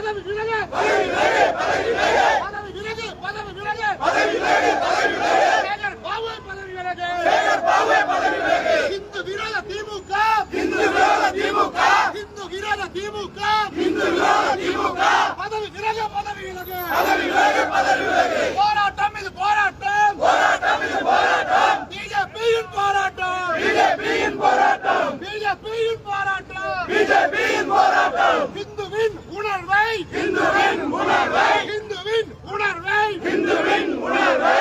பதவி விலகு பதவி விலகு பதவி விலகு பதவி விலகு பதவி விலகு பதவி விலகு சேகர் பாபு பதவி விலகு சேகர் பாபு பதவி விலகு இந்து விரோத திமுக இந்து விரோத திமுக போராட்டம் போராட்டம் போராட்டம் போராட்டம் போராட்டம் போராட்டம் போராட்டம் உணர்வை. இந்துவின் உணர்வை. இந்துவின் உணர்வை.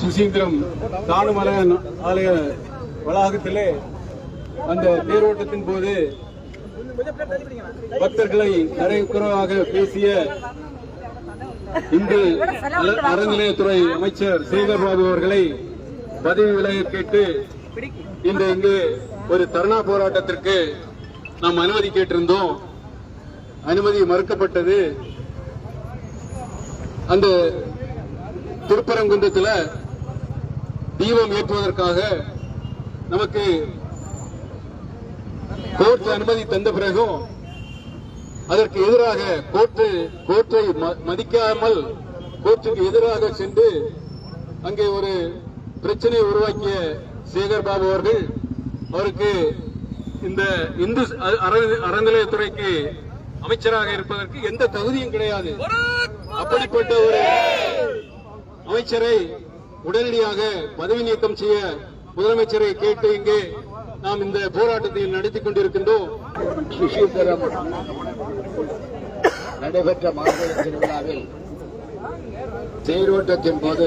சுசீந்திரம் தானுமலை ஆலய வளாகத்திலே அந்த தேரோட்டத்தின் போது பக்தர்களை நரைக்குறவாக பேசிய இன்று அறநிலையத்துறை அமைச்சர் சேகர் பாபு அவர்களை பதவி விலக கேட்டு இன்று இங்கு ஒரு தர்ணா போராட்டத்திற்கு நாம் அனுமதி கேட்டிருந்தோம். அனுமதி மறுக்கப்பட்டது. அந்த திருப்பரங்குன்றத்தில் தீபம் ஏற்றுவதற்காக நமக்கு கோர்ட் அனுமதி தந்த பிறகும் அதற்கு எதிராக கோர்ட்டு கோர்ட்டை ம- மதிக்காமல் கோர்ட்டுக்கு எதிராக சென்று அங்கே ஒரு பிரச்சனையை உருவாக்கிய சேகர் பாபு அவர்கள் அவருக்கு இந்த இந்து அறநிலையத்துறைக்கு அமைச்சராக இருப்பதற்கு எந்த தகுதியும் கிடையாது. அப்படிப்பட்ட ஒரு அமைச்சரை உடனடியாக பதவி நீக்கம் செய்ய முதலமைச்சரை கேட்டு இங்கே நாம் இந்த போராட்டத்தை நடத்தி கொண்டிருக்கின்றோம். நடைபெற்ற மாநில திருவிழாவில் தேரோட்டத்தின் போது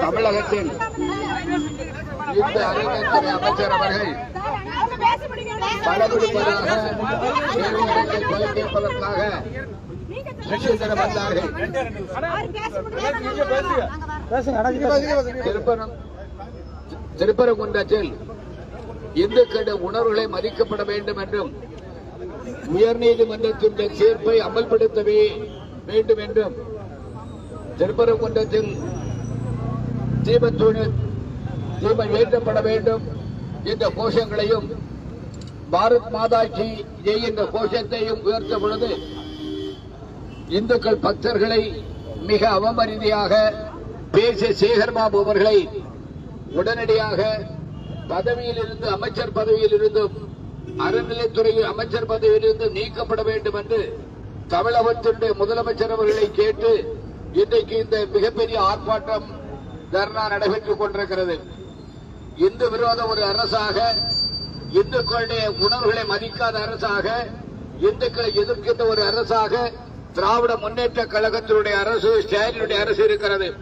தமிழகத்தில் இந்த அறிவித்துறை அமைச்சர் அவர்கள் பலகுடும்பதாக தேர்தலில் கொலை கேட்பதற்காக சுசீந்திரம் வந்தார்கள். திருப்பரம் திருப்பரங்குன்றத்தில் இந்துக்களின் உணர்வுகளை மதிக்கப்பட வேண்டும் என்றும் உயர்நீதிமன்றத்தின் தீர்ப்பை அமல்படுத்தவே வேண்டும் என்றும் திருப்பரங்குன்றத்தில் தீபத்தூணில் தீபம் ஏற்றப்பட வேண்டும். என்ற கோஷங்களையும் பாரத் மாதாஜி ஜெய் என்ற கோஷத்தையும் உயர்த்த பொழுது இந்துக்கள் பக்தர்களை மிக அவமரிதியாக பேசிய சேகர்பாபு அவர்களை உடனடியாக பதவியில் இருந்து அமைச்சர் பதவியில் இருந்தும் அறநிலைத்துறை அமைச்சர் பதவியில் இருந்து நீக்கப்பட வேண்டும் என்று தமிழகத்தினுடைய முதலமைச்சர் அவர்களை கேட்டு இன்றைக்கு இந்த மிகப்பெரிய ஆர்ப்பாட்டம் தர்ணா நடைபெற்றுக் கொண்டிருக்கிறது. இந்து விரோத ஒரு அரசாக இந்துக்களுடைய உணர்வுகளை மதிக்காத அரசாக இந்துக்களை எதிர்க்கின்ற ஒரு அரசாக திராவிட முன்னேற்ற கழகத்தினுடைய அரசு ஸ்டாலினுடைய அரசு இருக்கிறது.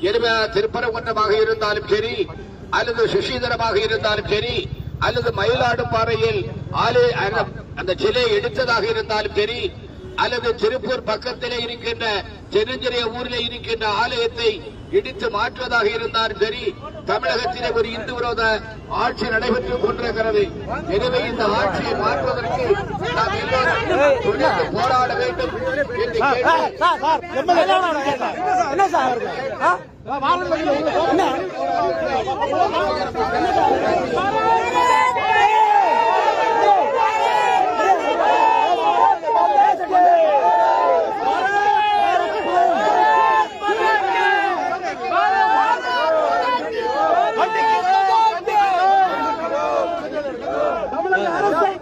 எனவே திருப்பரங்குன்றமாக இருந்தாலும் சரி அல்லது சுசீதரமாக இருந்தாலும் சரி அல்லது மயிலாடுபாறையில் ஆலை அந்த- அந்த எடுத்ததாக இருந்தாலும் சரி அல்லது திருப்பூர் பக்கத்திலே இருக்கின்ற சென்னஞ்சிறைய ஊரிலே இருக்கின்ற ஆலயத்தை இடித்து மாற்றுவதாக இருந்தாலும் சரி தமிழகத்திலே ஒரு இந்து விரோத ஆட்சி நடைபெற்றுக் கொண்டிருக்கிறது. எனவே இந்த ஆட்சியை மாற்றுவதற்கு நாம் எல்லோரும் போராட வேண்டும் என்று கேட்டு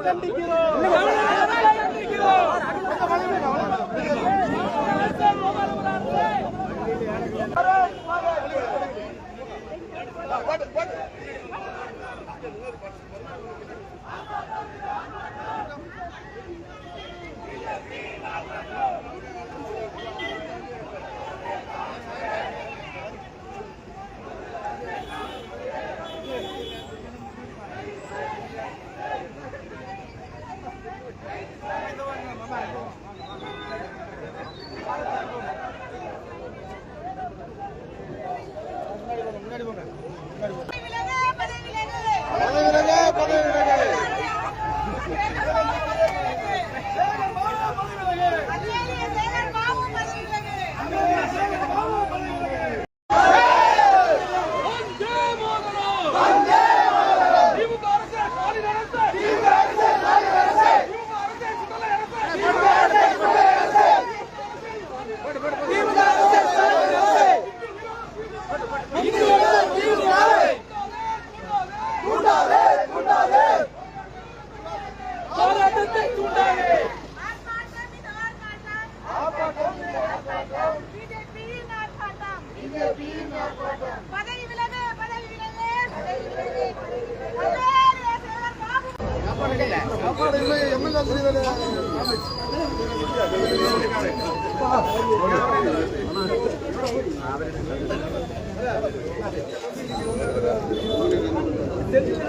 கண்டிக்கிறோம் பதவி விலகு பதவி விலகு பதவி விலகு பதவி விலகு தெரிஞ்சு